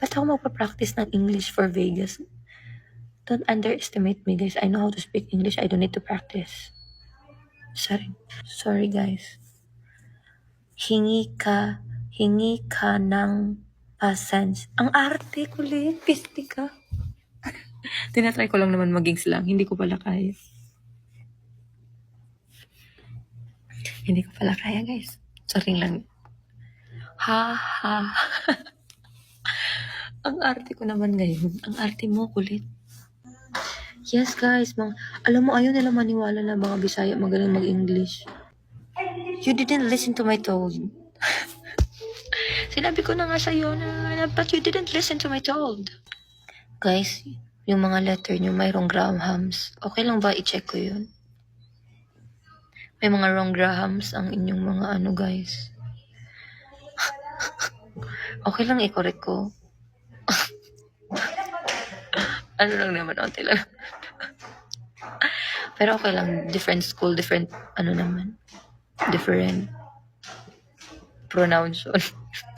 Ba't ako magpa-practice ng English for Vegas? Don't underestimate me, guys. I know how to speak English. I don't need to practice. Sorry. Sorry, guys. Hingi ka, hingi ka ng pasens. Ang arte ko, Lin. Pisti ka. Tinatry ko lang naman maging slang. Hindi ko pala kaya. Hindi ko pala kaya, guys. Sorry lang. Ha, ha. Ang arte ko naman ngayon. Ang arte mo, kulit. Yes, guys. Mga, alam mo, ayaw nila maniwala na mga Bisaya magaling mag-English. You didn't listen to my tone. Sinabi ko na nga sa'yo na, but you didn't listen to my tone. Guys, yung mga letter nyo, mayroong Grahams. Okay lang ba i-check ko yun? May mga wrong Grahams ang inyong mga ano, guys. okay lang i-correct ko. ano lang naman, okay lang. Pero okay lang, different school, different, ano naman, different pronunciation.